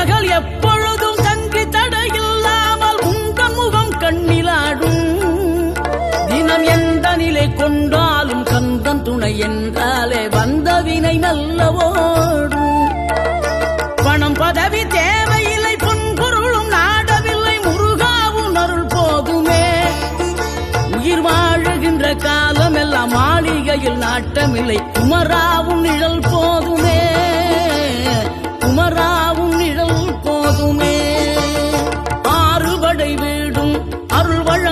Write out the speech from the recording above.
பகல் எப்பொழுதும் தங்கி தடையில்லாமல் உங்கள் முகம் கண்ணிலாடும். தினம் எந்த நிலை கொண்டாலும் கந்தன் துணை என்றாலே வந்த வினை நல்ல ஓடும் பணம் பதவி தேவையில்லை பொன்பொருளும் நாடவில்லை முருகாவும் அருள் போதுமே. உயிர் வாழுகின்ற காலம் எல்லாம் மாளிகையில் நாட்டமில்லை குமரா